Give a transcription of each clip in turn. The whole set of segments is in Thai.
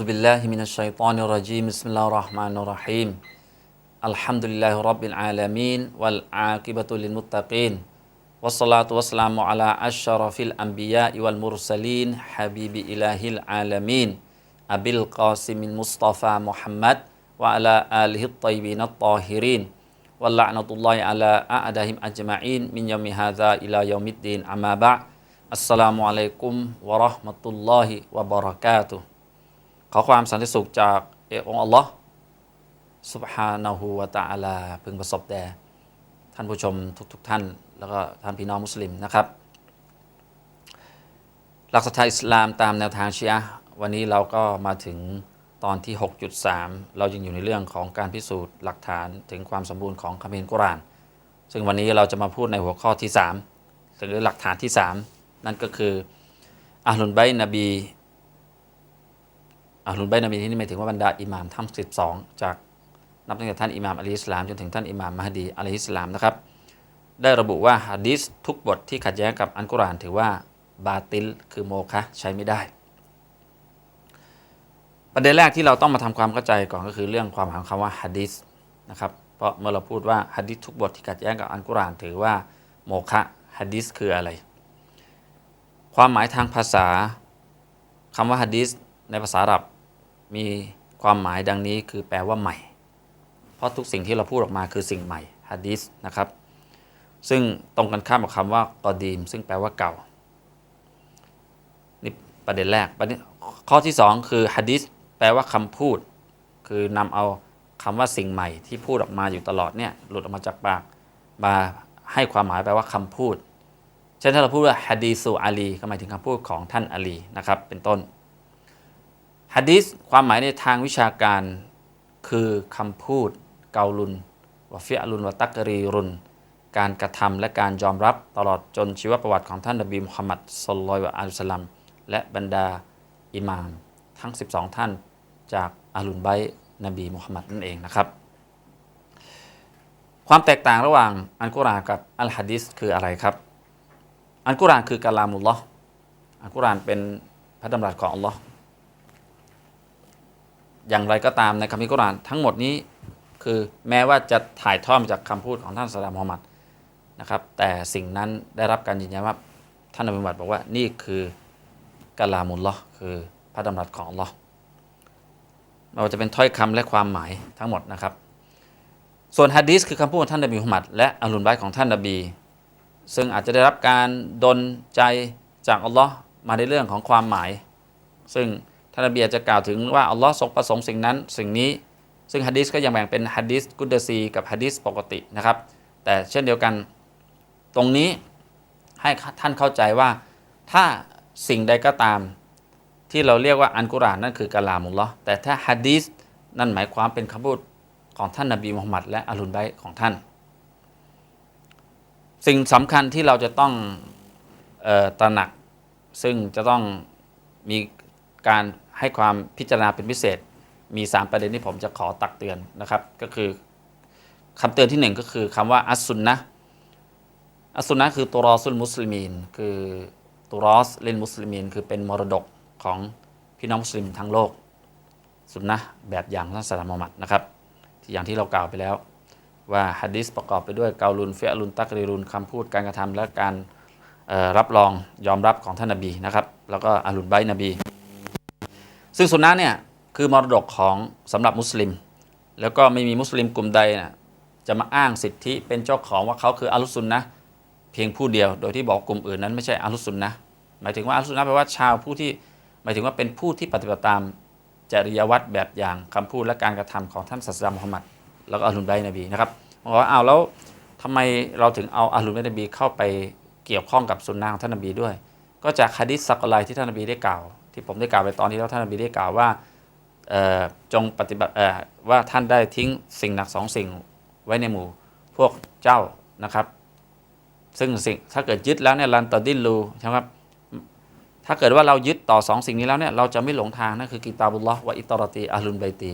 أعوذ بالله من الشيطان الرجيم. بسم الله الرحمن الرحيم. الحمد لله رب العالمين والعاقبة للمتقين. والصلاة والسلام على أشرف الأنبياء والمرسلين حبيب إله العالمين. أبي القاسم المصطفى محمد وعلى آله الطيبين الطاهرين. واللعنة الله على أعدائهم أجمعين من يوم هذا إلى يوم الدين. أما بعد السلام عليكم ورحمة الله وبركاته. ขอความสันติสุขจากเอกองค์อัลลอฮ์สุบฮานาหูวะตะอาลา พึงประสบแด่ท่านผู้ชมทุกๆทท่าน แล้วก็ท่านพี่น้องมุสลิมนะครับ หลักศรัทธาอิสลามตามแนวทางชีอะวันนี้เราก็มาถึงตอนที่ 6.3 เรายังอยู่ในเรื่องของการพิสูจน์หลักฐานถึงความสมบูรณ์ของคัมภีร์กุราน ซึ่งวันนี้เราจะมาพูดในหัวข้อที่ 3 หรือหลักฐานที่ 3 นั่นก็คืออัลลุนไบนบี อัลลุนไบนบีที่นี่หมายถึงว่าบรรดาอิหม่ามทั้ง12 จากนับตั้งแต่ท่านอิหม่ามอะลัยฮิสลามจนถึงท่านอิหม่ามมะฮดีอะลัยฮิสลามนะครับ ได้ระบุว่าฮะดีษทุกบทที่ขัดแย้งกับอันกุรอานถือว่าบาติลคือโมฆะใช้ไม่ได้ ประเด็นแรกที่เราต้องมาทำความเข้าใจก่อนก็คือเรื่องความหมายของคำว่าฮะดีษนะครับเพราะเมื่อเราพูดว่าฮะดีษทุกบทที่ขัดแย้งกับอันกุรอานถือว่าโมฆะฮะดีษคืออะไร ความหมายทางภาษาคำว่าฮะดีษในภาษาอาหรับ มีความหมายดังนี้คือแปลว่าใหม่ เพราะทุกสิ่งที่เราพูดออกมาคือสิ่งใหม่ฮะดีษนะครับ ซึ่งตรงกันข้ามกับคำว่ากอดีม ซึ่งแปลว่าเก่า นี่ประเด็นแรกประเด็นข้อที่สองคือฮะดิษแปลว่าคำพูด คือนำเอาคำว่าสิ่งใหม่ที่พูดออกมาอยู่ตลอดเนี่ยหลุดออกมาจากปากมาให้ความหมายแปลว่าคำพูด เช่นถ้าเราพูดว่าฮะดีสุอาลีก็หมายถึงคำพูดของท่านอาลีนะครับเป็นต้น ฮะดิษความหมายในทางวิชาการคือคำพูดเกาลุนวะฟิอลุนวะตักรีรุน การกระทำและการยอมรับตลอดจนชีวประวัติของท่านนบีมุฮัมมัดสลลัลลอฮุอะลัยวะสัลลัมและบรรดาอิหม่ามทั้ง 12 ท่านจากอาลุนไบนบีมุฮัมมัดนั่นเองนะครับ ความแตกต่างระหว่างอัลกุรอานกับอัลฮะดิษคืออะไรครับ อัลกุรอานคือกะลามุลลอฮ์อัลกุรอานเป็นพระดำรัสของอัลลอฮ์ อย่างไรก็ตามในคัมภีร์กุรานทั้งหมดนี้คือแม้ว่าจะถ่ายทอดมาจากคำพูดของท่านสลามมฮัมมัดนะครับแต่สิ่งนั้นได้รับการยืนยันว่าท่านนบีมุฮัมมัดบอกว่านี่คือกะลามุลลอฮ์คือพระดำรัสของอัลลอฮ์ไม่ว่าจะเป็นถ้อยคำและความหมายทั้งหมดนะครับ ส่วนฮะดีษคือคำพูดของท่านนบีมุฮัมมัดและอัลลุนไบต์ของท่านนบี ซึ่งอาจจะได้รับการดลใจจากอัลลอฮ์มาในเรื่องของความหมาย ซึ่งานนบีอาจะกล่าวถึงว่าอัลลอฮ์ทรงประสงค์สิ่งนั้นสิ่งนี้ ซึ่งฮะดีษก็ยังแบ่งเป็นฮะดีษกุดซีกับฮะดีษปกตินะครับ แต่เช่นเดียวกันตรงนี้ให้ท่านเข้าใจว่าถ้าสิ่งใดก็ตาม ที่เราเรียกว่าอันกุรอานนั่นคือกะลามุลลอฮ์แต่ถ้าฮะดีษนั่นหมายความเป็นคำพูดของท่านนบีมุฮัมมัดและอาลุนไบของท่าน สิ่งสำคัญที่เราจะต้องออตระหนัก ซึ่งจะต้องมีการ ให้ความพิจารณาเป็นพิเศษ มี 3 ประเด็นที่ผมจะขอตักเตือนนะครับ ก็คือคำเตือนที่ 1 ก็คือคำว่าอัสซุนนะอัสซุนนะคือตัวรอซุลมุสลิมีนคือตัวรอสเลนมุสลิมีนคือเป็นมรดกของพี่น้องมุสลิมทั้งโลก สุนนะแบบอย่างท่านสลามมุฮัมมัดนะครับที่อย่างที่เรากล่าวไปแล้วว่าฮะดิษประกอบไปด้วยเกาลุนเฟอลุนตักรีรุนคำพูดการกระทำและการรับรองยอมรับของท่านนบีนะครับ แล้วก็อาลุนไบนบี ซึ่งสุนนะเนี่ยคือมรดกของสำหรับมุสลิม แล้วก็ไม่มีมุสลิมกลุ่มใดนะจะมาอ้างสิทธิเป็นเจ้าของว่าเขาคืออัลลุซุนนะเพียงผู้เดียว โดยที่บอกกลุ่มอื่นนั้นไม่ใช่อัลลุซุนนะหมายถึงว่าอัลลุซุนนะแปลว่าชาวผู้ที่หมายถึงว่าเป็นผู้ที่ปฏิบัติตามจริยวัตรแบบอย่างคำพูดและการกระทำของท่านศาสดามุฮัมมัดแล้วก็อัลลุนไบนบีนะครับบอกว่าเอาแล้วทำไมเราถึงเอาอัลลุนไบนบีเข้าไปเกี่ยวข้องกับสุนนะของท่านนบีด้วย ก็จากฮะดิษสักลายที่ท่านนบีได้กล่าว ที่ผมได้กล่าวไปตอนที่แล้วท่านนบีได้กล่าวว่าจงปฏิบัติว่าท่านได้ทิ้งสิ่งหนักสองสิ่งไว้ในหมู่พวกเจ้านะครับ ซึ่งสิ่งถ้าเกิดยึดแล้วเนี่ยลันตอดินลูใช่ไหมครับถ้าเกิดว่าเรายึดต่อสองสิ่งนี้แล้วเนี่ยเราจะไม่หลงทางนั่นคือกิตาบุลลอฮ์วะอิตรตีอาลุนไบตี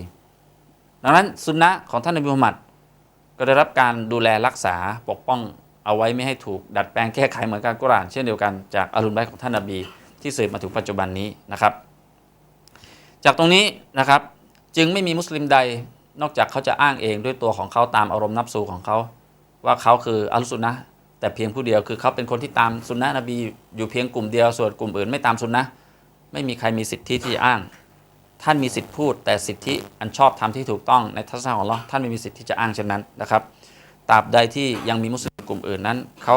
ดังนั้นสุนนะของท่านนบีมุฮัมมัดก็ได้รับการดูแลรักษาปกป้องเอาไว้ไม่ให้ถูกดัดแปลงแก้ไขเหมือนกันกุราน เช่นเดียวกันจากอาลุนไบของท่านนบี ที่สืบมาถึงปัจจุบันนี้นะครับ จากตรงนี้นะครับจึงไม่มีมุสลิมใดนอกจากเขาจะอ้างเองด้วยตัวของเขาตามอารมณ์นับสูของเขา ว่าเขาคืออัลสุนนะแต่เพียงผู้เดียวคือเขาเป็นคนที่ตามสุนนะนบีอยู่เพียงกลุ่มเดียวส่วนกลุ่มอื่นไม่ตามสุนนะไม่มีใครมีสิทธิที่จะอ้าง ท่านมีสิทธิพูด แต่สิทธิอันชอบทำที่ถูกต้องในทัศนะของเราท่านไม่มีสิทธิที่จะอ้างเช่นนั้นนะครับตราบใดที่ยังมีมุสลิมกลุ่มอื่นนั้นเขา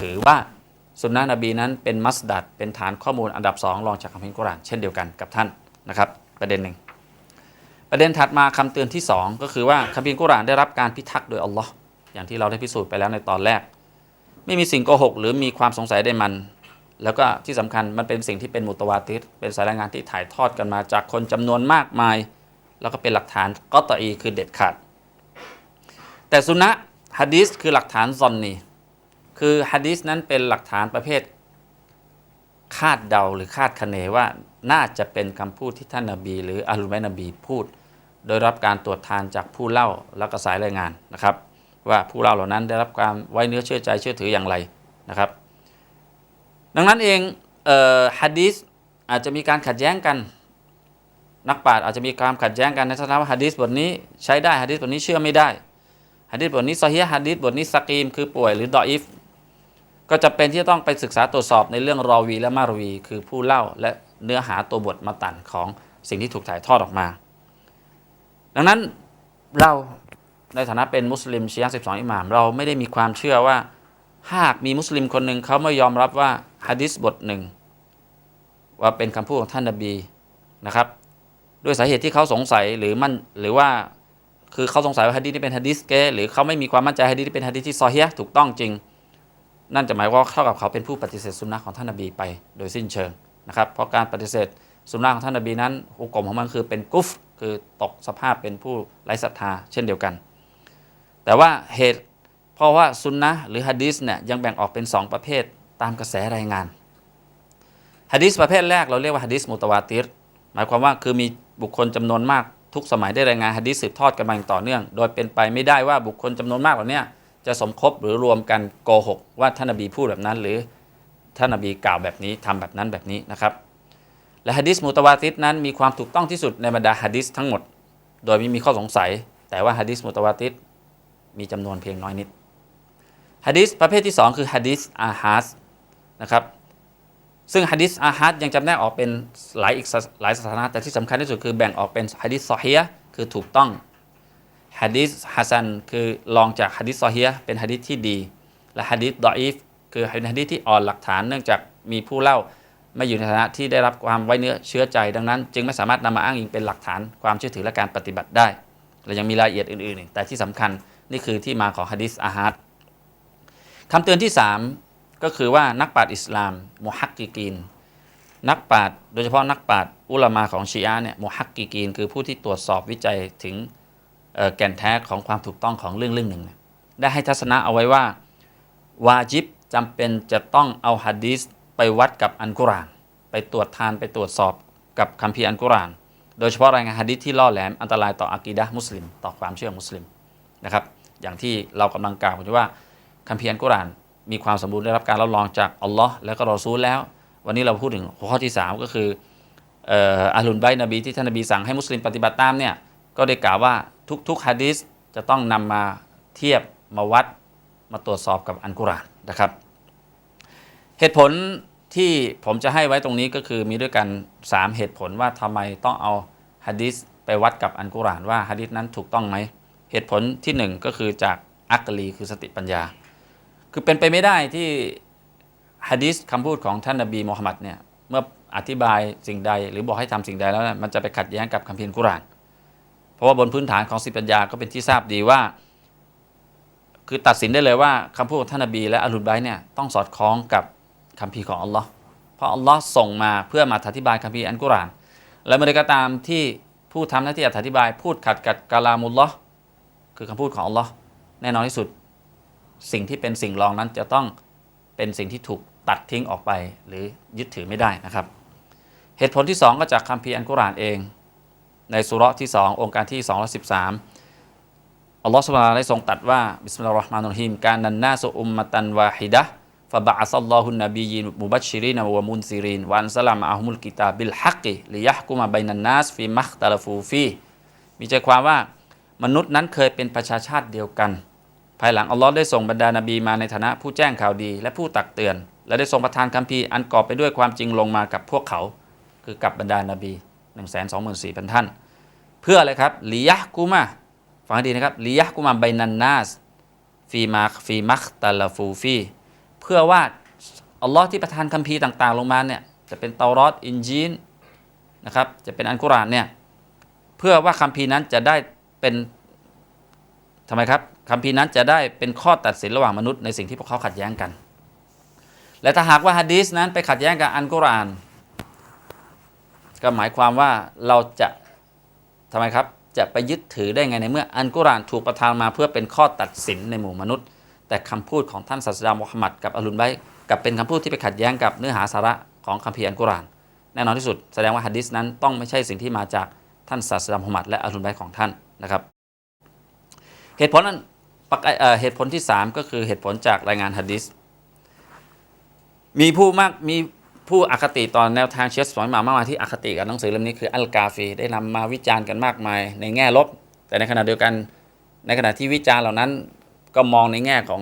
ถือว่า สุนนะนบีนั้นเป็นมัสดัดเป็นฐานข้อมูลอันดับสองรองจากคัมภีร์กุรานเช่นเดียวกันกับท่านนะครับ ประเด็นหนึ่งประเด็นถัดมาคำเตือนที่ 2 ก็คือว่าคัมภีร์กุรานได้รับการพิทักษ์โดยอัลลอฮ์อย่างที่เราได้พิสูจน์ไปแล้วในตอนแรก ไม่มีสิ่งโกหกหรือมีความสงสัยได้มัน แล้วก็ที่สำคัญมันเป็นสิ่งที่เป็นมุตวาติรเป็นสายรายงานที่ถ่ายทอดกันมาจากคนจำนวนมากมาย แล้วก็เป็นหลักฐานก็ตออีคือเด็ดขาด แต่สุนนะฮะดีสคือหลักฐานซอนนี คือฮะดีสนั้นเป็นหลักฐานประเภท คาดเดาหรือคาดคะเนว่าน่าจะเป็นคำพูดที่ท่านนาบี หรืออาลุมัยนบีพูด โดยรับการตรวจทานจากผู้เล่าแล้วก็สายรายงานนะครับ ว่าผู้เล่าเหล่านั้นได้รับการไว้เนื้อเชื่อใจเชื่อถืออย่างไรนะครับ ดังนั้นเองฮะดีสอาจจะมีการขัดแย้งกัน นักปราชญ์อาจจะมีการขัดแย้งกันในทัศนะว่าฮะดีสบทนี้ใช้ได้ฮะดีสบทนี้เชื่อไม่ได้ฮะดีสบทนี้ซอฮีฮะดีสบทนี้สกีมคือป่วยหรือดออิฟ ก็จะเป็นที่ต้องไปศึกษาตรวจสอบในเรื่องรอวีและมารวี คือผู้เล่าและเนื้อหาตัวบทมาตันของสิ่งที่ถูกถ่ายทอดออกมา ดังนั้นเราในฐานะเป็นมุสลิมชียะ12 อิหม่าม เราไม่ได้มีความเชื่อว่า หากมีมุสลิมคนหนึ่งเขาไม่ยอมรับว่าฮะดิษบทหนึ่ง ว่าเป็นคำพูดของท่านนบีนะครับด้วยสาเหตุที่เขาสงสัยหรือมันหรือว่าคือเขาสงสัยว่าฮะดิษนี้เป็นฮะดิษเกหรือเขาไม่มีความมั่นใจฮะดิษนี้เป็นฮะดิษที่ซอฮีฮ์ถูกต้องจริง นั่นจะหมายว่าเท่ากับเขาเป็นผู้ปฏิเสธสุนนะของท่านนบีไปโดยสิ้นเชิงนะครับ เพราะการปฏิเสธสุนนะของท่านนบีนั้นฮุกกลมของมันคือเป็นกุฟคือตกสภาพเป็นผู้ไร้ศรัทธาเช่นเดียวกัน แต่ว่าเหตุเพราะว่าสุนนะหรือฮะดีสเนี่ยยังแบ่งออกเป็น 2 ประเภทตามกระแสรายงานฮะดีสประเภทแรกเราเรียกว่าฮะดีสมุตวาติรหมายความว่าคือมีบุคคลจำนวนมากทุกสมัยได้รายงานฮะดีสสืบทอดกันมาอย่างต่อเนื่อง โดยเป็นไปไม่ได้ว่าบุคคลจำนวนมากเหล่านี้ จะสมคบหรือรวมกันโกหกว่าท่านนบีพูดแบบนั้น หรือท่านนบีกล่าวแบบนี้ทำแบบนั้นแบบนี้นะครับ และฮะดิษมุตวาติรนั้นมีความถูกต้องที่สุดในบรรดาฮะดิษทั้งหมด โดยไม่มีข้อสงสัย แต่ว่าฮะดิษมุตวาติรมีจำนวนเพียงน้อยนิดฮะดิษประเภทที่ 2 คือฮะดิษอาฮัสนะครับซึ่งฮะดิษอาฮัสยังจำแนกออกเป็นหลายอีกหลายสถานะแต่ที่สำคัญที่สุดคือแบ่งออกเป็นฮะดิษซอฮียคือถูกต้อง ฮะดิษฮัสซันคือรองจากฮะดิษซอฮียเป็นฮะดิษที่ดี และฮะดิษดออีฟคือเป็นฮะดิษที่อ่อนหลักฐานเนื่องจากมีผู้เล่าไม่อยู่ในฐานะที่ได้รับความไว้เนื้อเชื้อใจดังนั้น จึงไม่สามารถนำมาอ้างอิงเป็นหลักฐานความเชื่อถือและการปฏิบัติได้และยังมีรายละเอียดอื่นๆอีกแต่ที่สำคัญนี่คือที่มาของฮะดิษอาฮัดคำเตือนที่ 3 ก็คือว่านักปราชญ์อิสลามมุฮักกิกีนนักปราชญ์โดยเฉพาะนักปราชญ์อุลามาของชีอะเนี่ยมุฮักกิกีนคือผู้ที่ตรวจสอบวิจัยถึง แก่นแท้ของความถูกต้องของเรื่องเรื่องหนึ่ง ได้ให้ทัศนะเอาไว้ว่า วาจิบจำเป็นจะต้องเอาฮะดีษไปวัดกับอันกุราน ไปตรวจทานไปตรวจสอบกับคัมภีร์อันกุราน โดยเฉพาะรายงานฮะดีษที่ล่อแหลมอันตรายต่ออากีดะมุสลิม ต่อความเชื่อมุสลิมนะครับอย่างที่เรากำลังกล่าวอยู่ว่าคัมภีร์อันกุรานมีความสมบูรณ์ได้รับการรับรองจากอัลลอฮ์และก็รอซูลแล้ว วันนี้เราพูดถึงหัวข้อที่ 3 ก็คืออ่ออาลุนไบนบีที่ท่านนบีสั่งให้มุสลิมปฏิบัติตามเนี่ย ก็ได้กล่าวว่าทุกๆฮะดีษจะต้องนำมาเทียบมาวัดมาตรวจสอบกับอันกุรานนะครับ เหตุผลที่ผมจะให้ไว้ตรงนี้ก็คือมีด้วยกัน 3 เหตุผลว่าทำไมต้องเอาฮะดีษไปวัดกับอันกุรานว่าฮะดีษนั้นถูกต้องไหมเหตุผลที่ 1 ก็คือจากอักลีคือสติปัญญา คือเป็นไปไม่ได้ที่ฮะดีษคำพูดของท่านนบีมูฮัมมัดเนี่ยเมื่ออธิบายสิ่งใดหรือบอกให้ทำสิ่งใดแล้วมันจะไปขัดแย้งกับคัมภีร์กุราน เพราะว่าบนพื้นฐานของสิปัญญาก็เป็นที่ทราบดีว่า คือตัดสินได้เลยว่าคำพูดของท่านนบีและอัลลุนไบเนี่ยต้องสอดคล้องกับคัมภีร์ของอัลลอฮ์เพราะอัลลอฮ์ส่งมาเพื่อมาอธิบายคัมภีร์อันกุรอาน และเมื่อใดก็ตามที่ผู้ทำหน้าที่อธิบาย พูดขัดกับกาลามุลลอฮ์คือคำพูดของอัลลอฮ์แน่นอนที่สุด สิ่งที่เป็นสิ่งรองนั้นจะต้องเป็นสิ่งที่ถูกตัดทิ้งออกไปหรือยึดถือไม่ได้นะครับ เหตุผลที่ 2 ก็จากคัมภีร์อันกุรอานเอง ในสุรที่สององค์การที่ 213 อัลลอฮฺสุบานได้ทรงตัดว่า บิสมิลลาฮิรเราะห์มานุรฮิมการนันนาสุอุมมตันวาฮิดะฟะบะอัสลลอฮุนนบียีนมุบัชชิรีนวะมุนซิรีนวะอันสลามะฮุมุลกิตาบิลฮักกิลิยะฮกุมาบัยนันนาสฟีมัคตาลฟูฟีมีใจความว่ามนุษย์นั้นเคยเป็นประชาชาติเดียวกัน ภายหลังอัลลอฮ์ได้ส่งบรรดานาบีมาในฐานะผู้แจ้งข่าวดี และผู้ตักเตือน และได้ทรงประทานคัมภีร์อันกอบไปด้วยความจริงลงมากับพวกเขา คือกับบรรดานาบี 1 2 4 0 0 0 ท่าน เพื่ออะไรครับลียะกุมาฟังให้ดีนะครับลียะกุมาไบนันนาสฟีมาฟีมัคตาลฟูฟีเพื่อว่าอัลลอฮ์ที่ประทานคัมภีร์ต่าง ๆ ลงมาเนี่ยจะเป็นเตารอดอินจีนนะครับจะเป็นอันกุรอานเนี่ยเพื่อว่าคัมภีร์นั้นจะได้เป็นทำไมครับคัมภีร์นั้นจะได้เป็นข้อตัดสินระหว่างมนุษย์ในสิ่งที่พวกเขาขัดแย้งกัน และถ้าหากว่าฮะดีสนั้นไปขัดแย้งกับอันกุรอาน ก็หมายความว่าเราจะทำไมครับจะไปยึดถือได้ไงในเมื่ออันกุรานถูกประทานมาเพื่อเป็นข้อตัดสินในหมู่มนุษย์ แต่คำพูดของท่านศาสดามุฮัมมัดกับอัลลุนไบกับเป็นคำพูดที่ไปขัดแย้งกับเนื้อหาสาระของคัมภีร์อันกุรานแน่นอนที่สุดแสดงว่าฮะดิษนั้นต้องไม่ใช่สิ่งที่มาจากท่านศาสดามุฮัมมัดและอัลลุนไบของท่านนะครับ เหตุผลนั้นเอ่อเหตุผลที่ 3 ก็คือเหตุผลจากรายงานฮะดิษมีผู้มากมี ผู้อคติต่อแนวทางเชียสสอนมามากมายที่อคติกับหนังสือเล่มนี้คืออัลกาฟีได้นำมาวิจารณ์กันมากมาย ในแง่ลบ แต่ในขณะเดียวกัน ในขณะที่วิจารณ์เหล่านั้น ก็มองในแง่ของ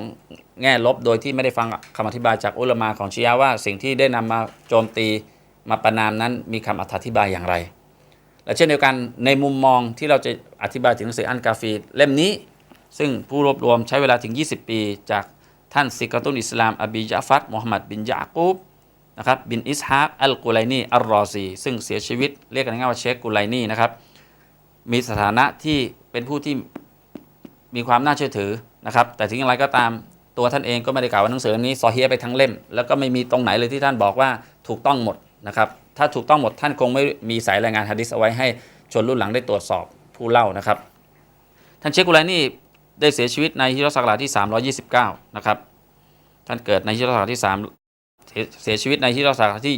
แง่ลบ โดยที่ไม่ได้ฟังคำอธิบายจากอุลามาของชียะว่า สิ่งที่ได้นำมาโจมตีมาประนามนั้นมีคำอธิบายอย่างไร และเช่นเดียวกันในมุมมองที่เราจะอธิบายถึงหนังสืออันกาฟีเล่มนี้ ซึ่งผู้รวบรวมใช้เวลาถึง 20 ปี จากท่านซิกาตุนอิสลามอบีจาฟัดมุฮัมหมัดบินยากูบ นะครับบินอิสฮากอัลกุไลนีอัลรอซีซึ่งเสียชีวิตเรียกกันง่ายว่าเชคกุไลนีนะครับมีสถานะที่เป็นผู้ที่มีความน่าเชื่อถือนะครับแต่ถึงอย่างไรก็ตามตัวท่านเองก็ไม่ได้กล่าวว่าหนังสือนี้ซอเฮียไปทั้งเล่ม แล้วก็ไม่มีตรงไหนเลยที่ท่านบอกว่าถูกต้องหมดนะครับถ้าถูกต้องหมดท่านคงไม่มีสายรายงานฮะดิษเอาไว้ให้ชนรุ่นหลังได้ตรวจสอบผู้เล่านะครับท่านเชคกุไลนี่ได้เสียชีวิตในฮิรัสกราที่ 329 นะครับ ท่านเกิดในฮิรัสกราที่3 เสียชีวิตในฮิจรัสศักราที่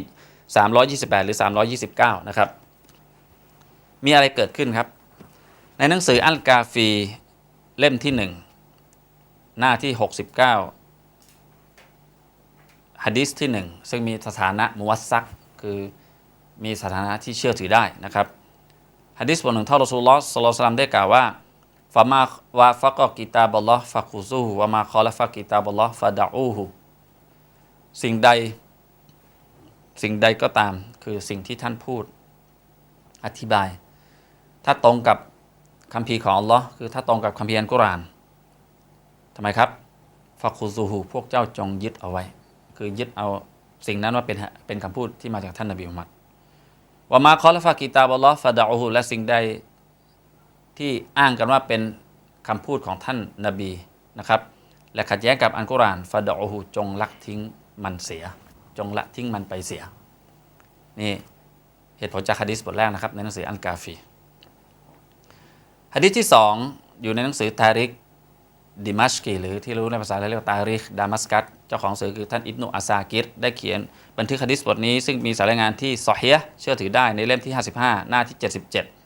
328 หรือ 329 นะครับ มีอะไรเกิดขึ้นครับ ในหนังสืออัลกาฟีเล่มที่ 1 หน้าที่ 69ฮะดิษที่ 1 ซึ่งมีสถานะมุวัสซัก คือมีสถานะที่เชื่อถือได้นะครับฮะดิษบทหนึ่งเท่ารอซูลลอสลลัลลอฮุอะลัยฮิวะซัลลัมได้กล่าวว่าฟามาวาฟักกิตาบัลลอฮ์ฟะคุซูฮุวะมาคอลฟักกิตาบัลลอฮ์ฟะดะอูฮุ สิ่งใด สิ่งใดก็ตาม คือสิ่งที่ท่านพูดอธิบาย ถ้าตรงกับคัมภีของอัลลอฮ์คือถ้าตรงกับคัมภีอัลกุรอานทำไมครับฟะคุซูฮุพวกเจ้าจงยึดเอาไว้ คือยึดเอาสิ่งนั้นว่าเป็นเป็นคำพูดที่มาจากท่านนบีมุฮัมมัดวะมาคอลฟะกิตาบัลลอฮ์ฟะดะอูฮุและสิ่งใดที่อ้างกันว่าเป็นคำพูดของท่านนบีนะครับ และขัดแย้งกับอันกุรอานฟาดอฮูจงลักทิ้ง มันเสีย จงละทิ้งมันไปเสีย นี่เหตุผลจากฮะดิษบทแรกนะครับในหนังสืออันกาฟีฮะดิษที่สองอยู่ในหนังสือตาริกดิมัชกีหรือที่รู้ในภาษาเรียกว่าตาริกดามัสกัสเจ้าของสือคือท่านอิบนุอาซากิรได้เขียนบันทึกฮะดิษบทนี้ซึ่งมีสารายงานที่ซอฮียเชื่อถือได้ในเล่มที่ 55 หน้าที่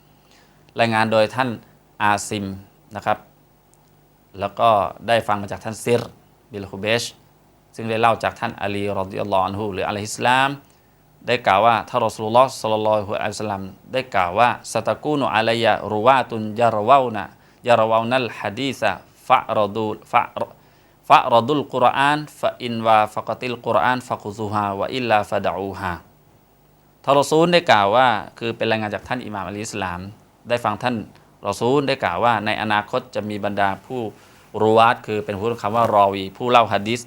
77 รายงานโดยท่านอาซิมนะครับ แล้วก็ได้ฟังมาจากท่านซิรบิลฮูเบช ซึ่งได้เล่าจากท่านอาลีรอดิยัลลอฮุอันฮุหรืออะลัยฮิสลามได้กล่าวว่าท่านรอสูลุลลอฮ์สัลลัลลอฮุอะลัยฮิสลลัมได้กล่าวว่าสตะกูนุอะลัยยะรุวาตุนยารวาวนะยารวาวนัลฮะดีษะฟะรดูฟะฟะรดุลกุรอานฟะอินวาฟะกติลกุรอานฟะกุซูฮาวะอิลลาฟะดะอูฮาท่านรอซูลได้กล่าวว่าคือเป็นรายงานจากท่านอิหม่ามอะลีอิสลาม ได้ฟังท่านรอซูลได้กล่าวว่าในอนาคตจะมีบรรดาผู้รูวาตคือเป็นผู้คำว่ารอวีผู้เล่าฮะดิษ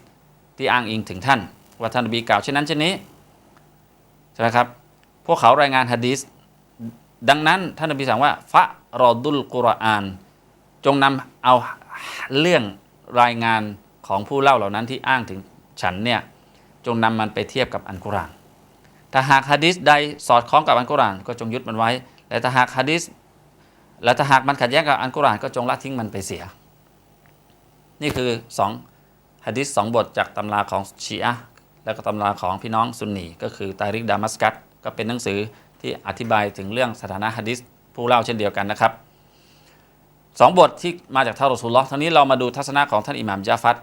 ที่อ้างอิงถึงท่าน ว่าท่านนบีกล่าวเช่นนั้นเช่นนี้ใช่ไหมครับ พวกเขารายงานฮะดิษดังนั้นท่านนบีสั่งว่าฟะรอดุลกุรอาน จงนำเอาเรื่องรายงานของผู้เล่าเหล่านั้นที่อ้างถึงฉันเนี่ยจงนำมันไปเทียบกับอันกุรอานถ้าหากฮะดิษใดสอดคล้องกับอันกุรอานก็จงยึดมันไว้แต่ถ้าหากฮะดิษและถ้าหากมันขัดแย้งกับอันกุรอานก็จงละทิ้งมันไปเสีย นี่คือ 2 ฮะดิษสองบทจากตำราของชีอะแล้วก็ตำราของพี่น้องซุนนีก็คือตาริกดามัสกัสก็เป็นหนังสือที่อธิบายถึงเรื่องสถานะฮะดิษผู้เล่าเช่นเดียวกันนะครับสองบทที่มาจากท่านรอซูลลอฮ์ทั้งนี้เรามาดูทัศนะของท่านอิหม่ามจาฟัด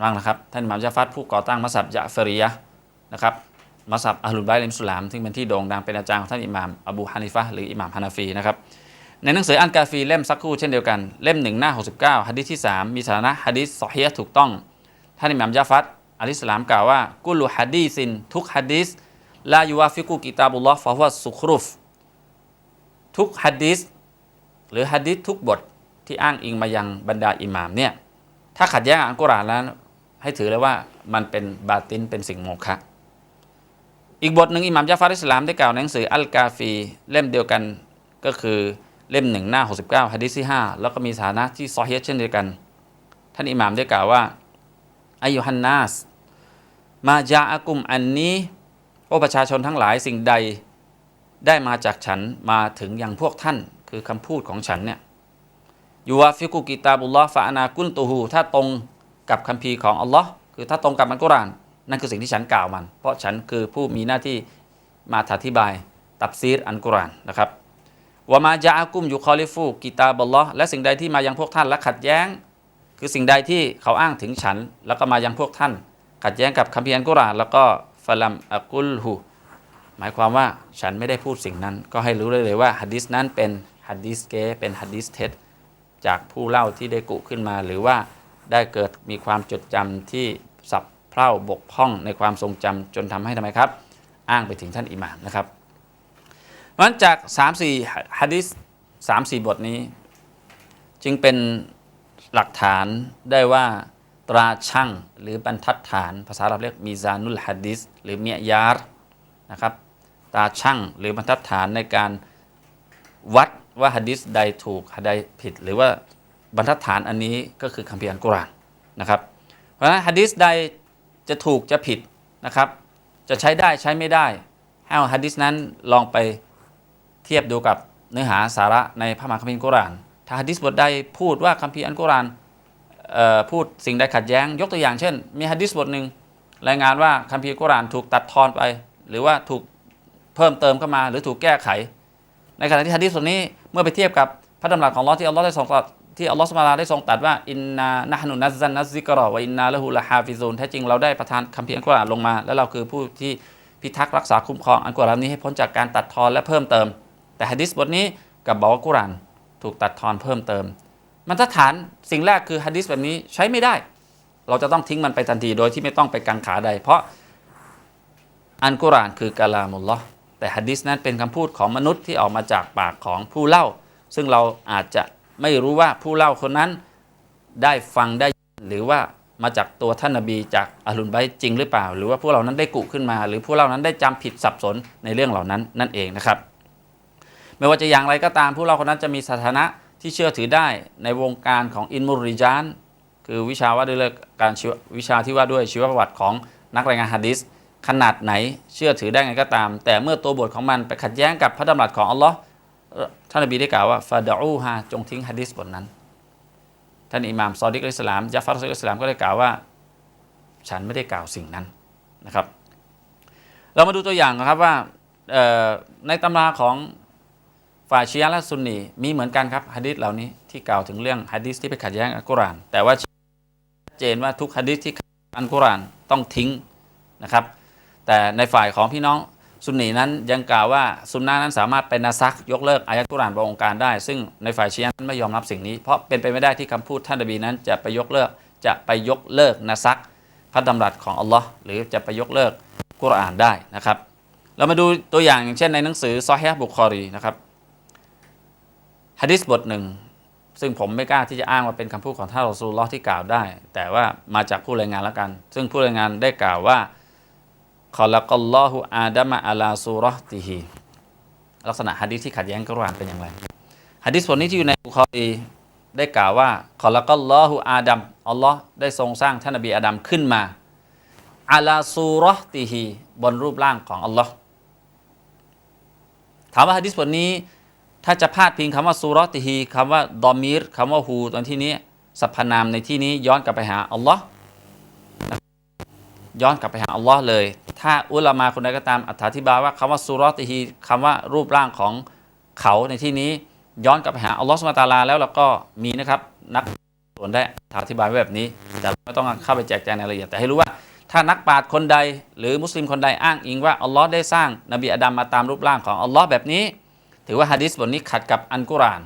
บ้างนะครับ ท่านอิหม่ามจาฟัดผู้ก่อตั้งมัสยิดยะฟรียะห์นะครับมัสยิดอัลลุบัยลิมสุลามซึ่งเป็นที่โด่งดังเป็นอาจารย์ของท่านอิหม่ามอบูฮานิฟะหรืออิหม่ามฮานาฟีนะครับในหนังสืออันกาฟีเล่มสักคู่เช่นเดียวกันเล่มหนึ่งหน้า 69ฮะดิษที่ 3 มีสถานะฮะดิษซอฮีฮ์ถูกต้อง ท่านอิหม่ามยาฟัดอะลัยฮิสลามกล่าวว่า กุลุฮะดีซิน ทุกฮะดิษลายูวาฟิกุกิตาบุลลอฮ์ฟะฮุวะสุครุฟ ทุกฮะดิษหรือฮะดิษทุกบทที่อ้างอิงมายังบรรดาอิหม่ามเนี่ย ถ้าขัดแย้งอัลกุรอานแล้ว ให้ถือเลยว่ามันเป็นบาตินเป็นสิ่งโมฆะอีกบทหนึ่งอิหม่ามยาฟัดอะลีสลามได้กล่าวในหนังสืออัลกาฟีเล่มเดียวกันก็คือเล่มหนึ่งหน้า 69ฮะดิษที่5แล้วก็มีสานะที่ซอฮีฮ์เช่นเดียวกัน ท่านอิหม่ามได้กล่าวว่า อายุฮันนาส มาจาอากุมอันนี้ โอประชาชนทั้งหลายสิ่งใดได้มาจากฉันมาถึงอย่างพวกท่านคือคำพูดของฉันเนี่ยยูวาฟิกุกิตาบุลลอฮ์ฟาอานากุนตูฮูถ้าตรงกับคัมภีร์ของอัลลอฮ์คือถ้าตรงกับอัลกุรอาน นั่นคือสิ่งที่ฉันกล่าวมัน เพราะฉันคือผู้มีหน้าที่มาอธิบาย ตับซีรอัลกุรอานนะครับวามาจาอากุมยูคอลิฟูกิตาบุลลอฮ์และสิ่งใดที่มายังพวกท่านและขัดแย้ง คือสิ่งใดที่เขาอ้างถึงฉัน แล้วก็มายังพวกท่าน ขัดแย้งกับคัมภีร์อัลกุรอานแล้วก็ฟะลัมอักุลฮูหมายความว่าฉันไม่ได้พูดสิ่งนั้น ก็ให้รู้ได้เลยว่าฮัดดิสนั้นเป็นฮัดดิสเกเป็นฮัดดิสเท็จจากผู้เล่าที่ได้กุขึ้นมา หรือว่าได้เกิดมีความจดจำที่สับเพร่าบกพร่องในความทรงจำจนทำให้ทำไมครับ อ้างไปถึงท่านอิหม่ามนะครับเพราะฉะนั้นจาก 3-4ฮัดดิส3-4บทนี้ จึงเป็น หลักฐานได้ว่าตราช่างหรือบรรทัดฐาน ภาษาเราเรียกมีซานุลฮัดดิสหรือเมียยาร์นะครับตราช่างหรือบรรทัดฐานในการวัดว่าฮัดดิสใดถูกใดผิด หรือว่าบรรทัดฐานอันนี้ก็คือคัมภีร์อัลกุรอานนะครับเพราะฉะนั้นฮัดดิสใดจะถูกจะผิดนะครับ จะใช้ได้ใช้ไม่ได้ให้เอาฮัดดิสนั้นลองไปเทียบดูกับเนื้อหาสาระในพระมหาคัมภีร์อัลกุรอาน ถ้าฮัดดิสบทใดพูดว่าคัมภีร์อัลกุรอานพูดสิ่งใดขัดแย้ง ยกตัวอย่างเช่น มีฮัดดิสบทหนึ่งรายงานว่าคัมภีร์อัลกุรอานถูกตัดทอนไป หรือว่าถูกเพิ่มเติมเข้ามาหรือถูกแก้ไข ในขณะที่ฮัดดิสบทนี้เมื่อไปเทียบกับพระดำรัสของอัลลอฮ์ที่อัลลอฮ์ได้ทรงตรัสที่อัลลอฮ์สุบฮานะฮูวะตะอาลาได้ทรงตรัสว่าอินนานะฮนุนัซซันนัซซิกรอวะอินนาละฮูละฮาฟิซูนแท้จริงเราได้ประทานคัมภีร์อัลกุรอานลงมา และเราคือผู้ที่พิทักษ์รักษาคุ้มครองอัลกุรอานนี้ให้พ้นจากการตัดทอนและเพิ่มเติม แต่ฮัดดิสบทนี้กับบอกว่ากุรอาน ถูกตัดทอนเพิ่มเติม มันถ้าฐานสิ่งแรกคือฮัดดิสแบบนี้ใช้ไม่ได้ เราจะต้องทิ้งมันไปทันทีโดยที่ไม่ต้องไปกังขาใด เพราะอันกุรานคือกะลามุลลอฮ์แต่ฮัดดิสนั้นเป็นคำพูดของมนุษย์ที่ออกมาจากปากของผู้เล่า ซึ่งเราอาจจะไม่รู้ว่าผู้เล่าคนนั้นได้ฟังได้หรือว่ามาจากตัวท่านนบีจากอาลุนไบจริงหรือเปล่า หรือว่าพวกเรานั้นได้กุขึ้นมา หรือพวกเรานั้นได้จำผิดสับสนในเรื่องเหล่านั้นนั่นเองนะครับ ไม่ว่าจะอย่างไรก็ตามผู้เล่าคนนั้นจะมีสถานะที่เชื่อถือได้ในวงการของอินมุริจานคือวิชาว่าด้วยการวิชาที่ว่าด้วยชีวประวัติของนักรายงานฮะดิษขนาดไหนเชื่อถือได้ไงก็ตาม แต่เมื่อตัวบทของมันไปขัดแย้งกับพระดำรัสของอัลลอฮ์ท่านนบีได้กล่าวว่าฟาดะอูฮาจงทิ้งฮะดิษบทนั้น ท่านอิหม่ามซอดิกอิสลามยาฟัรอัลอิสลามก็ได้กล่าวว่า ฉันไม่ได้กล่าวสิ่งนั้นนะครับ เรามาดูตัวอย่างนะครับว่าในตำราของ ฝ่ายชีอะและซุนนีมีเหมือนกันครับฮะดิษเหล่านี้ที่กล่าวถึงเรื่องฮะดิษที่ไปขัดแย้งอัลกุรอาน แต่ว่าชัดเจนว่าทุกฮะดิษที่อัลกุรอานต้องทิ้งนะครับ แต่ในฝ่ายของพี่น้องซุนนีนั้นยังกล่าวว่าซุนนะนั้นสามารถเป็นนาซักยกเลิกอายะห์กุรอานบางองค์การได้ ซึ่งในฝ่ายชีอะนั้นไม่ยอมรับสิ่งนี้ เพราะเป็นไปไม่ได้ที่คำพูดท่านนบีนั้น จะไปยกเลิกจะไปยกเลิกนาซักพระดำรัสของอัลลอฮ์หรือจะไปยกเลิกกุรอานได้นะครับ เรามาดูตัวอย่างอย่างเช่นในหนังสือซอฮีบุคอรีนะครับ ฮะดิษบทหนึ่ง ซึ่งผมไม่กล้าที่จะอ้างว่าเป็นคำพูดของท่านรอซูลลอฮ์ที่กล่าวได้ แต่ว่ามาจากผู้รายงานแล้วกัน ซึ่งผู้รายงานได้กล่าวว่าขอละกัลลอฮุอาดามะอาลาซูราะห์ติฮีลักษณะฮะดิษที่ขัดแย้งกับกุรอานเป็นอย่างไรฮะดิษบทนี้ที่อยู่ในบุคอรีได้กล่าวว่าขอละกัลลอฮุอาดัมอัลลอฮ์ได้ทรงสร้างท่านนบีอาดัมขึ้นมาอาลาซูราะห์ติฮีบนรูปร่างของอัลลอฮ์ถามว่าฮะดิษบทนี้ ถ้าจะพาดพิงคำว่าซูรอติฮีคำว่าดอมีรคำว่าฮูตอนที่นี้สรรพนามในที่นี้ย้อนกลับไปหาอัลลอฮ์ย้อนกลับไปหาอัลลอฮ์เลย ถ้าอุลามาคนใดก็ตามอธิบายว่าคำว่าซูรอติฮีคำว่ารูปร่างของเขาในที่นี้ย้อนกลับไปหาอัลลอฮ์สุลตาราแล้วเราก็มีนะครับนักส่วนได้อธิบายไว้แบบนี้ แต่ไม่ต้องเข้าไปแจกแจงในรายละเอียดแต่ให้รู้ว่า ถ้านักปราชญ์คนใด หรือมุสลิมคนใดอ้างอิงว่าอัลลอฮ์ได้สร้างนบีอาดัมมาตามรูปร่างของอัลลอฮ์แบบนี้ ถือว่าฮะดิษบทนี้ขัดกับอันกุราน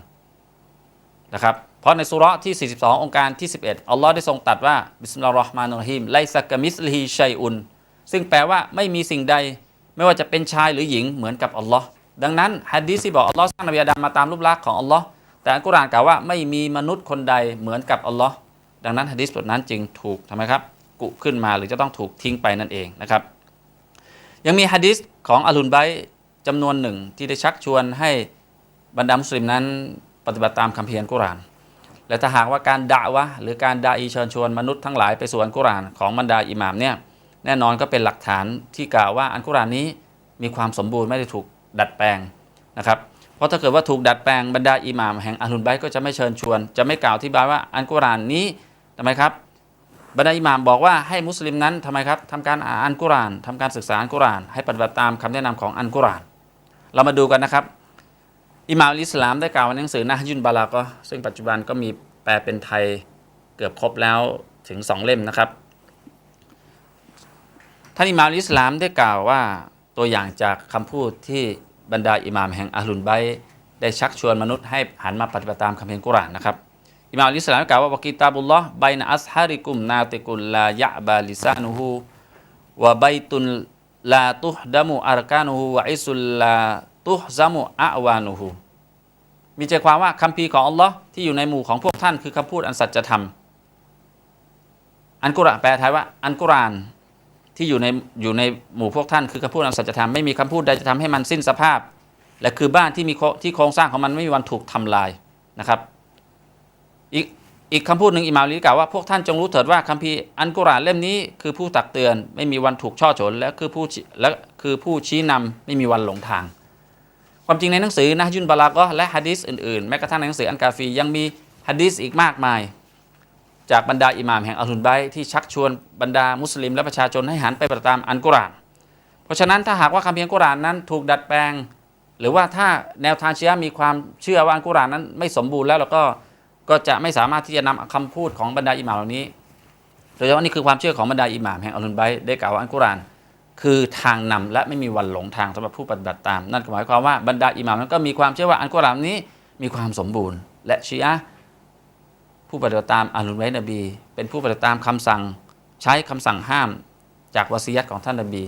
นะครับเพราะในสุราะที่ 42 องค์การที่ 11 อัลลอฮ์ได้ทรงตรัสว่าบิสมิลลาฮิรราะห์มานิรฮีมไลซักกมิสลิฮิชัยอุนซึ่งแปลว่าไม่มีสิ่งใด ไม่ว่าจะเป็นชายหรือหญิงเหมือนกับอัลลอฮ์ดังนั้นฮะดีษที่บอกอัลลอฮ์สร้างนบีอาดัมมาตามรูปลักษณ์ของอัลลอฮ์แต่อัลกุรอานกล่าวว่าไม่มีมนุษย์คนใดเหมือนกับอัลลอฮ์ดังนั้นฮะดีษบทนั้นจึงถูกทำไมครับ กุขึ้นมาหรือจะต้องถูกทิ้งไปนั่นเองนะครับยังมีฮะดีษของอัลลุนไบ จำนวนหนึ่งที่ได้ชักชวนให้บรรดามุสลิมนั้นปฏิบัติตามคัมภีร์อัลกุรอาน และถ้าหากว่าการด่าวะหรือการด่าอีเชิญชวนมนุษย์ทั้งหลายไปสู่อัลกุรอานของบรรดาอิหม่ามเนี่ยแน่นอนก็เป็นหลักฐานที่กล่าวว่าอัลกุรอานนี้มีความสมบูรณ์ไม่ได้ถูกดัดแปลงนะครับเพราะถ้าเกิดว่าถูกดัดแปลงบรรดาอิหม่ามแห่งอัลลุนไบก็จะไม่เชิญชวน จะไม่กล่าวที่บายว่าอัลกุรอานนี้ทำไมครับบรรดาอิหม่ามบอกว่าให้มุสลิมนั้นทำไมครับทำการอ่านอัลกุรอานทำการศึกษาอัลกุรอาน ให้ปฏิบัติตามคำแนะนำของอัลกุราน เรามาดูกันนะครับอิหม่ามอิสลามได้กล่าวในหนังสือนะยุนบาลาก็ซึ่งปัจจุบันก็มีแปลเป็นไทยเกือบครบแล้วถึงสองเล่มนะครับ ท่านอิหม่ามอิสลามได้กล่าวว่าตัวอย่างจากคำพูดที่บรรดาอิหม่ามแห่งอาลุนไบได้ชักชวนมนุษย์ให้หันมาปฏิบัติตามคำเพียรกุรานนะครับอิหม่ามอิสลามได้กล่าวว่าวกิตาบุลลอฮ์ไบนะอัสฮาริกุมนาติกุลลายะบาลิซานุฮูวะไบตุน ลาตุฮดามุอารกานุฮูวะอิสุลลาตุฮซามุอะวานุฮูมีใจความว่าคำพีของอัลลอฮ์ที่อยู่ในหมู่ของพวกท่านคือคำพูดอันสัจธรรม อันกุรอานแปลไทยว่า อันกุรอานที่อยู่ในอยู่ในหมู่พวกท่านคือคำพูดอันสัจธรรมไม่มีคำพูดใดจะทำให้มันสิ้นสภาพ และคือบ้านที่มีที่โครงสร้างของมันไม่มีวันถูกทำลายนะครับ อีก อีกคำพูดหนึ่งอิหม่ามลีกล่าวว่าพวกท่านจงรู้เถิดว่าคัมภีร์อันกุรานเล่มนี้คือผู้ตักเตือนไม่มีวันถูกช่อฉนและคือผู้และคือผู้ชี้นำไม่มีวันหลงทาง ความจริงในหนังสือนะยุนบาลาก็และฮะดีษอื่นๆ แม้กระทั่งในหนังสืออันกาฟียังมีฮะดีษอีกมากมาย จากบรรดาอิหม่ามแห่งอัลลุนไบที่ชักชวนบรรดามุสลิมและประชาชนให้หันไปปฏิบัติตามอันกุราน เพราะฉะนั้นถ้าหากว่าคัมภีร์อันกุรานนั้นถูกดัดแปลง หรือว่าถ้าแนวทางเชีอมีความเชื่อว่าอันกุรานนั้นไม่สมบูรณ์แล้วเราก็ ก็จะไม่สามารถที่จะนำคำพูดของบรรดาอิหม่ามเหล่านี้โดยเฉพาะนี่คือความเชื่อของบรรดาอิหม่ามแห่งอัลลุนไบได้กล่าวว่าอันกุรอานคือทางนำและไม่มีวันหลงทางสำหรับผู้ปฏิบัติตาม นั่นหมายความว่าบรรดาอิหม่ามนั้นก็มีความเชื่อว่าอันกุรอานนี้มีความสมบูรณ์ และชีอะผู้ปฏิบัติตามอัลลุนไบนบี เป็นผู้ปฏิบัติตามคำสั่งใช้คำสั่งห้ามจากวะซียัตของท่านนบี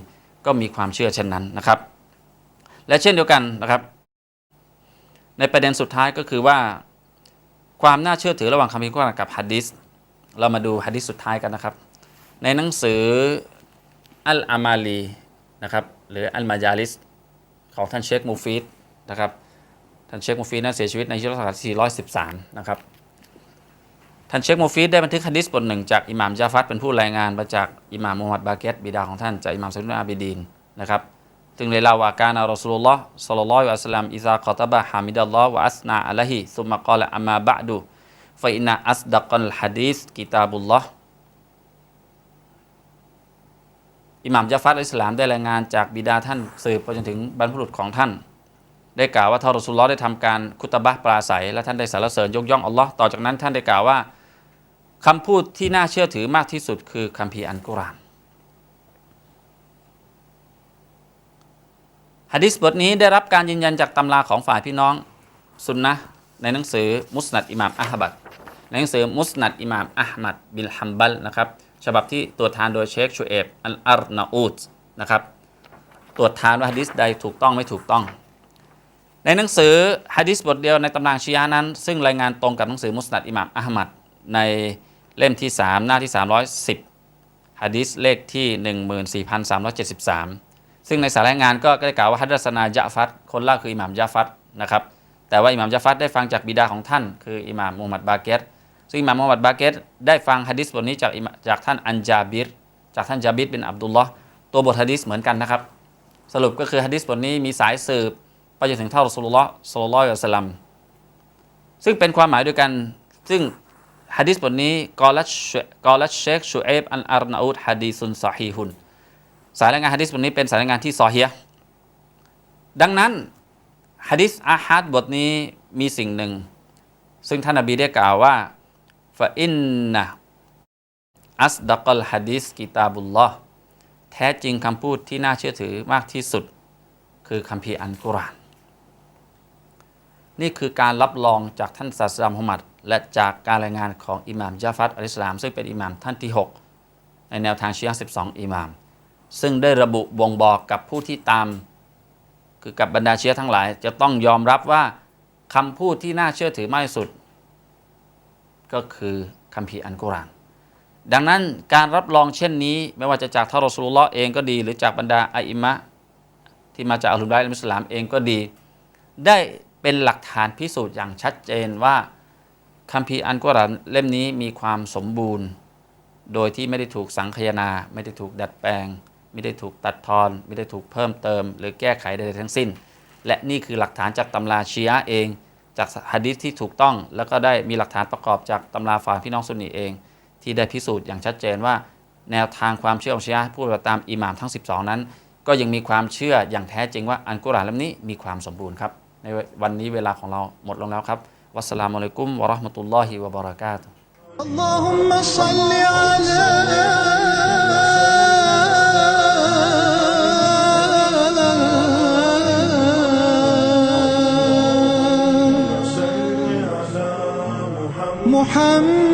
ก็มีความเชื่อเช่นนั้นนะครับ และเช่นเดียวกันนะครับ ในประเด็นสุดท้ายก็คือว่า ความน่าเชื่อถือระหว่างคัมภีร์กุรอานกับฮะดิษเรามาดูฮะดิษสุดท้ายกันนะครับ ในหนังสืออัลอามาลีนะครับหรืออัลมาจาลิสของท่านเชคมูฟีดนะครับท่านเชคมูฟีดนั้นเสียชีวิตในยุคศตวรรษ413นะครับท่านเชคมูฟีดได้บันทึกฮะดิษบทหนึ่งจากอิหม่ามจาฟัดเป็นผู้รายงานมาจากอิหม่ามมูฮัมหมัดบาเกตบิดาของท่านจากอิหม่ามซุนนอาบิดีนนะครับ จึงได้เล่าว่าการอัลรอสูลุลลอฮ์สัลลัลลอฮุอะลัยวะสัลลัมอิซาคอตบะฮามิดัลลอฮ์วะอัสนาอะลัยฮิซุมมะกอลอัมมาบะดูฟะอินนะอัสดักัลฮะดีษกิตาบุลลอฮ์อิหม่ามจาฟัดอิสลามได้รายงานจากบิดาท่านสืบไปจนถึงบรรพบุรุษของท่าน ได้กล่าวว่าท่านรอสูลลอฮ์ได้ทำการคุตบะปราศัย และท่านได้สรรเสริญยกย่องอัลลอฮ์ต่อจากนั้นท่านได้กล่าวว่าคำพูดที่น่าเชื่อถือมากที่สุดคือคัมภีร์อันกุรอาน ฮะดิษบทนี้ได้รับการยืนยันจากตำราของฝ่ายพี่น้องซุนนะในหนังสือมุสนัดอิหม่ามอะฮบัดในหนังสือมุสนัดอิหม่ามอะห์มัดบิลฮัมบัลนะครับฉบับที่ตรวจทานโดยเชคชูเอฟอัลอาร์นาอูดนะครับตรวจทานว่าฮะดิษใดถูกต้องไม่ถูกต้อง ในหนังสือฮะดิษบทเดียวในตำนาชียะนั้น ซึ่งรายงานตรงกับหนังสือมุสนัดอิหม่ามอะห์มัดในเล่มที่ 3 หน้าที่ 310ฮะดิษเลขที่ 14,373 ซึ่งในสารายงานก็ได้กล่าวว่าฮัดรัสนายะฟัดคนเล่าคืออิหม่ามยะฟัดนะครับแต่ว่าอิหม่ามยะฟัดได้ฟังจากบิดาของท่าน คืออิหม่ามมูฮัมหมัดบาเกตซึ่งอิหม่ามมูฮัมหมัดบาเกตได้ฟังฮะดิษบทนี้จากจากท่านอันจาบิรจากท่านจาบิรเป็นอับดุลลอฮ์ตัวบทฮะดิษเหมือนกันนะครับ สรุปก็คือฮะดิษบทนี้มีสายสืบไปจนถึงเท่ารอสุลลอฮ์ศ็อลลัลลอฮุอะลัยฮิวะสัลลัมซึ่งเป็นความหมายด้วยกันซึ่งฮะดิษบทนี้กอลัชกอลัชเชคชูเอฟอันอาร์นาอูดฮะดีซุนซอฮีฮุน สายรายงานฮะดิษบทนี้เป็นสายรายงานที่ซอเฮีฮ์ดังนั้นฮะดิษอาฮัดบทนี้มีสิ่งหนึ่ง ซึ่งท่านนบีได้กล่าวว่าฟะอินนะอัสดักลฮะดิษกิตาบุลลอฮ์แท้จริงคำพูดที่น่าเชื่อถือมากที่สุด คือคัมภีอันกุราน นี่คือการรับรองจากท่านศาสดามุฮัมมัดและจากการรายงานของอิหม่ามจาฟัดอัลิสลาม ซึ่งเป็นอิหม่ามท่านที่ 6 ในแนวทางชีอะห์12 อิหม่าม ซึ่งได้ระบุบ่งบอกกับผู้ที่ตาม คือกับบรรดาเชียร์ทั้งหลาย จะต้องยอมรับว่าคำพูดที่น่าเชื่อถือมากที่สุด ก็คือคัมภีร์อันกุรานดังนั้นการรับรองเช่นนี้ไม่ว่าจะจากทารอสูลุลลอเองก็ดี หรือจากบรรดาอิมะที่มาจากอัลลุมไลอิสลามเองก็ดี ได้เป็นหลักฐานพิสูจน์อย่างชัดเจนว่าคัมภีร์อันกุรานเล่มนี้มีความสมบูรณ์ โดยที่ไม่ได้ถูกสังคายนา ไม่ได้ถูกดัดแปลง ไม่ได้ถูกตัดทอน ไม่ได้ถูกเพิ่มเติม หรือแก้ไขใดๆทั้งสิ้น และนี่คือหลักฐานจากตำราชียะห์เอง จากฮะดิษที่ถูกต้อง แล้วก็ได้มีหลักฐานประกอบจากตำราฝ่ายพี่น้องซุนนีเอง ที่ได้พิสูจน์อย่างชัดเจนว่า แนวทางความเชื่อของชียะห์ผู้ปฏิบัติตามอิหม่ามทั้ง 12 นั้น ก็ยังมีความเชื่ออย่างแท้จริงว่าอันกุรอานเล่มนี้มีความสมบูรณ์ครับ ในวันนี้เวลาของเราหมดลงแล้วครับ วัสสลามุอะลัยกุมวะเราะห์มะตุลลอฮิวะบะเราะกาตุฮ์ اللهم صل على محمد